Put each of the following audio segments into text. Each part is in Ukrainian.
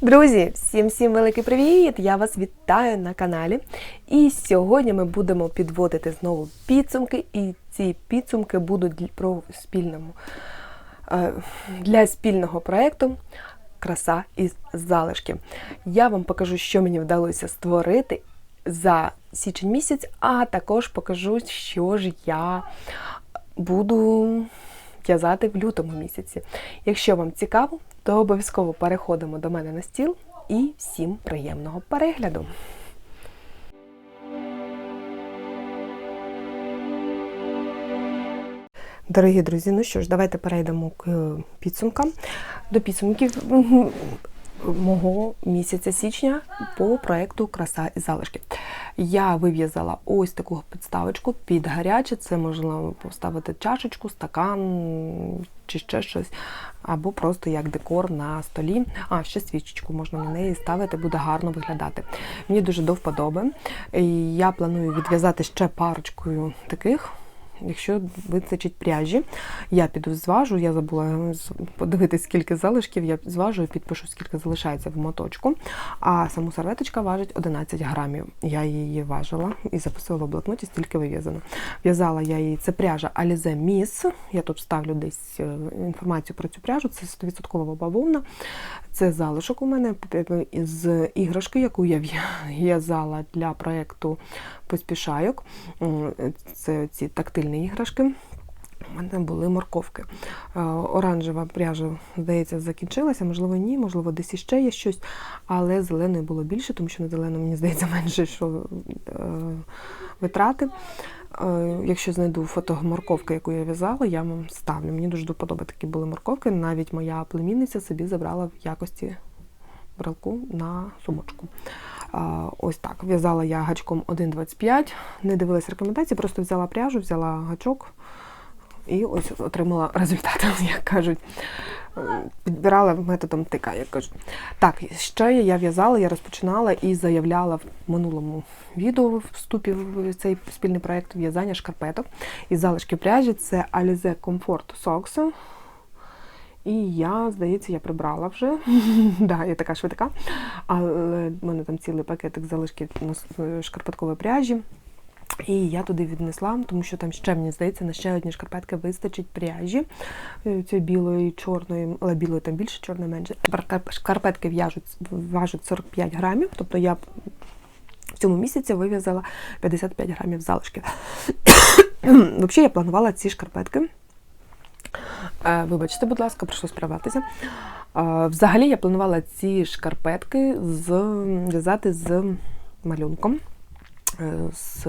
Друзі, всім всім великий привіт! Я вас вітаю на каналі. І сьогодні ми будемо підводити знову підсумки, і ці підсумки будуть про спільному е, для спільного проєкту Краса із залишки. Я вам покажу, що мені вдалося створити за січень місяць, а також покажу, що ж я буду в'язати в лютому місяці. Якщо вам цікаво, то обов'язково переходимо до мене на стіл і всім приємного перегляду. Дорогі друзі, ну що ж, давайте перейдемо к підсумкам. До підсумків мого місяця січня по проекту Краса і залишки. Я вив'язала ось таку підставочку під гаряче. Це можна поставити чашечку, стакан чи ще щось, або просто як декор на столі. А, ще свічечку можна на неї ставити, буде гарно виглядати. Мені дуже до вподоби. Я планую відв'язати ще парочкою таких. Якщо вистачить пряжі, я піду зважу. Я забула з- подивитись, скільки залишків. Я зважу і підпишу, скільки залишається в моточку. А саму серветочка важить 11 грамів. Я її важила і записувала в блокноті, стільки вив'язано. В'язала я її. Це пряжа Alize Miss. Я тут ставлю десь е, інформацію про цю пряжу. Це 100% бавовна. Це залишок у мене п- із іграшки, яку я в'язала для проєкту поспішайок. Це ці тактильні іграшки. У мене були морковки. Е, Оранжева пряжа, здається, закінчилася, можливо, ні, можливо, десь іще є щось, але зеленої було більше, тому що на зелену, мені здається, менше що е, витрати. Е, Якщо знайду фото морковки, яку я в'язала, я вам ставлю. Мені дуже до такі були морковки. Навіть моя племінниця собі забрала в якості брелку на сумочку. Ось так. В'язала я гачком 1,25, не дивилась рекомендації, просто взяла пряжу, взяла гачок і ось отримала результат, як кажуть. Підбирала методом тика, як кажуть. Так, ще я в'язала, я розпочинала і заявляла в минулому відео в вступі в цей спільний проєкт в'язання шкарпеток із залишки пряжі. Це Alize Comfort Socks. І я, здається, я прибрала вже. да, я така швидка. Але в мене там цілий пакетик залишків шкарпеткової пряжі. І я туди віднесла, тому що там ще, мені здається, на ще одні шкарпетки вистачить пряжі е, цієї білої, чорної, але білої там більше, чорної менше. Шкарпетки- в'яжуть, важать 45 грамів, тобто я в цьому місяці вив'язала 55 грамів залишки. Взагалі я планувала ці шкарпетки Вибачте, будь ласка, прийшлось справлятися. Е, Взагалі я планувала ці шкарпетки з, в'язати з малюнком, е, з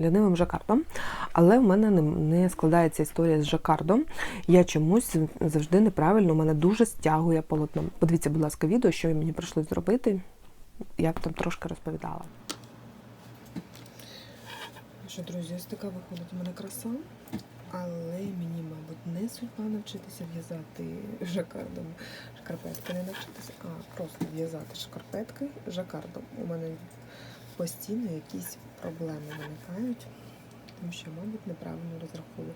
лянивим жакардом, але в мене не, складається історія з жакардом. Я чомусь завжди неправильно, у мене дуже стягує полотно. Подивіться, будь ласка, відео, що мені прийшлось зробити. Я там трошки розповідала. Що, друзі, ось така виходить у мене краса, але мені, не судьба навчитися в'язати жакардом. Шкарпетки не навчитися, а просто в'язати шкарпетки жакардом. У мене постійно якісь проблеми виникають, тому що, мабуть, неправильно розраховую.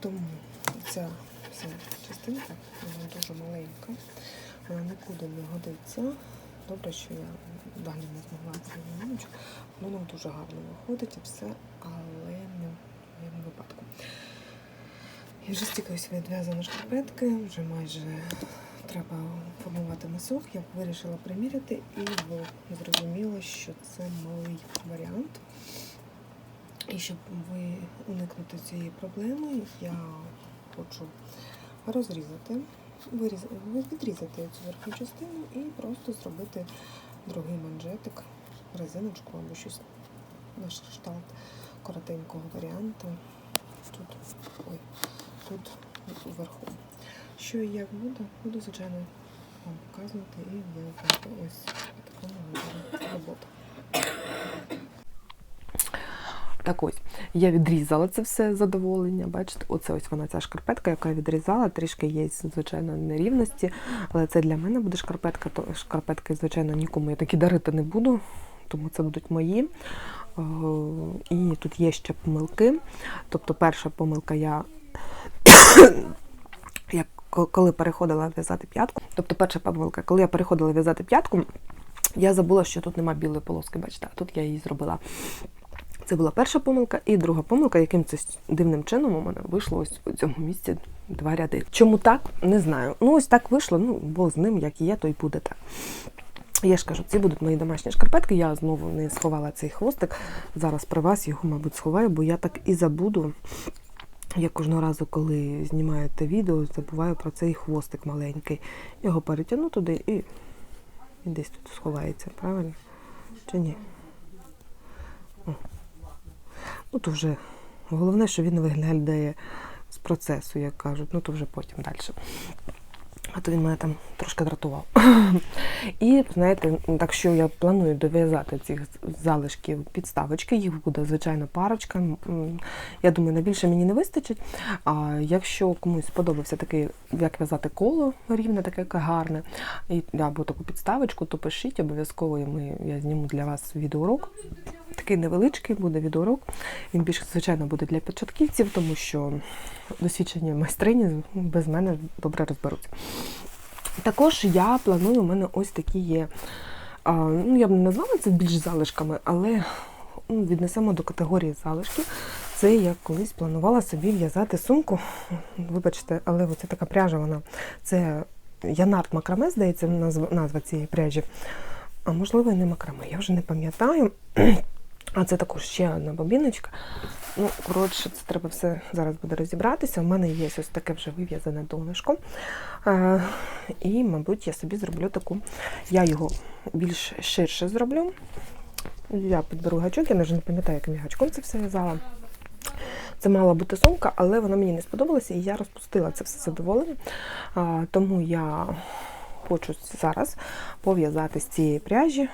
Тому ця вся частинка, вона дуже маленька, вона нікуди не годиться. Добре, що я далі не змогла цю ночку. Воно дуже гарно виходить і все, але не в моєму випадку. Я вже стікаюся відв'язано шкарпетки, вже майже треба формувати носок. Я вирішила приміряти і зрозуміла, що це малий варіант. І щоб ви уникнути цієї проблеми, я хочу розрізати, відрізати цю верхню частину і просто зробити другий манжетик, резиночку або щось на кшталт коротенького варіанту. Тут, ой, тут вверху. Що і як буде, буду, звичайно, вам показувати і в'язати ось в такому вигляді робота. Так ось, я відрізала це все задоволення. Бачите, оце ось вона ця шкарпетка, яка я відрізала. Трішки є, звичайно, нерівності, але це для мене буде шкарпетка. То шкарпетки, звичайно, нікому я такі дарити не буду, тому це будуть мої. Е, І тут є ще помилки. Тобто, перша помилка я я коли переходила в'язати п'ятку, тобто перша помилка, коли я переходила в'язати п'ятку, я забула, що тут нема білої полоски, бачите, а тут я її зробила. Це була перша помилка, і друга помилка, яким це дивним чином у мене вийшло ось у цьому місці два ряди. Чому так, не знаю. Ну, ось так вийшло, ну, бо з ним, як і є, то й буде так. Я ж кажу, ці будуть мої домашні шкарпетки. Я знову не сховала цей хвостик. Зараз при вас його, мабуть, сховаю, бо я так і забуду. Я кожного разу, коли знімаю те відео, забуваю про цей хвостик маленький. Його перетягну туди і він десь тут сховається, правильно? Чи ні? Ну, то вже головне, що він виглядає з процесу, як кажуть. Ну, то вже потім далі. А то він мене там трошки дратував. І знаєте, так що я планую дов'язати цих залишків підставочки, їх буде звичайно парочка. Я думаю, на більше мені не вистачить. А якщо комусь сподобався такий, як в'язати коло рівне, таке яке гарне, або таку підставочку, то пишіть обов'язково. Я зніму для вас відеоурок. Такий невеличкий буде відеоурок. Він більше, звичайно, буде для початківців, тому що досвідчені майстрині без мене добре розберуться. Також я планую, у мене ось такі є. Ну, я б не назвала це більш залишками, але ну, віднесемо до категорії залишків. Це я колись планувала собі в'язати сумку. Вибачте, але оце така пряжа, вона це Янарт Макраме, здається, назва цієї пряжі. А можливо, і не макраме, я вже не пам'ятаю. А це також ще одна бобіночка. Ну, коротше, це треба все зараз буде розібратися. У мене є ось таке вже вив'язане донышко. Е, і, мабуть, я собі зроблю таку. Я його більш ширше зроблю. Я підберу гачок, я навіть не пам'ятаю, яким я гачком це все в'язала. Це мала бути сумка, але вона мені не сподобалася, і я розпустила це все задоволення. А, тому я хочу зараз пов'язати з цієї пряжі.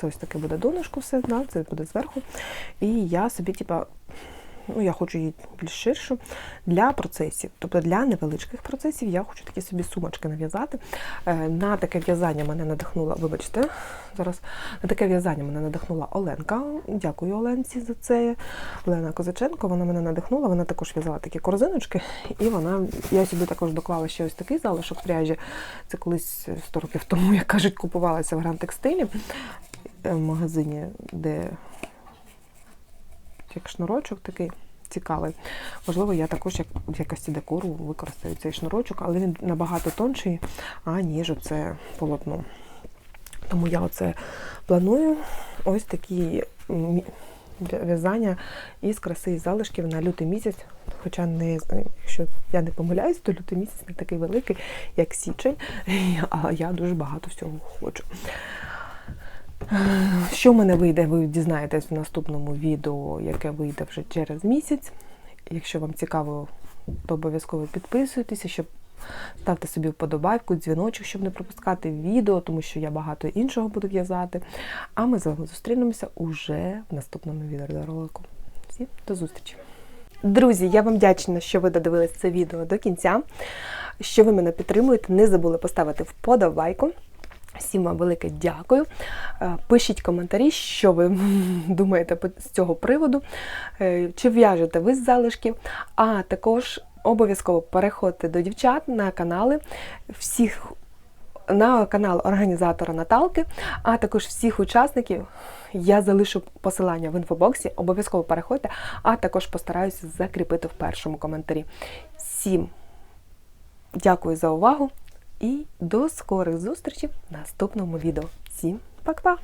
Це ось таке буде донышко все, да, це буде зверху. І я собі, типа, ну, я хочу її більш ширшу для процесів. Тобто для невеличких процесів я хочу такі собі сумочки нав'язати. Е, На таке в'язання мене надихнула, вибачте, зараз на таке в'язання мене надихнула Оленка. Дякую Оленці за це. Олена Козаченко, вона мене надихнула, вона також в'язала такі корзиночки, і вона, я сюди також доклала ще ось такий залишок пряжі. Це колись 100 років тому, як кажуть, купувалася в Гранд Текстилі е, в магазині, де як шнурочок такий цікавий. Можливо, я також як якості декору використаю цей шнурочок, але він набагато тонший, аніж оце полотно. Тому я оце планую ось такі в'язання із краси і залишків на лютий місяць. Хоча не якщо я не помиляюсь, то лютий місяць не такий великий, як січень, а я дуже багато всього хочу. Що в мене вийде, ви дізнаєтесь в наступному відео, яке вийде вже через місяць. Якщо вам цікаво, то обов'язково підписуйтеся, щоб ставте собі вподобайку, дзвіночок, щоб не пропускати відео, тому що я багато іншого буду в'язати. А ми з вами зустрінемося уже в наступному відеоролику. Всім до зустрічі! Друзі, я вам вдячна, що ви додивились це відео до кінця, що ви мене підтримуєте. Не забули поставити вподобайку. Всім вам велике дякую. Е, Пишіть коментарі, що ви думаєте з цього приводу, Е, чи в'яжете ви з залишків, а також обов'язково переходьте до дівчат на канали всіх. На канал організатора Наталки, а також всіх учасників. Я залишу посилання в інфобоксі. Обов'язково переходьте, а також постараюся закріпити в першому коментарі. Всім дякую за увагу і до скорих зустрічей в наступному відео. Всім па-па!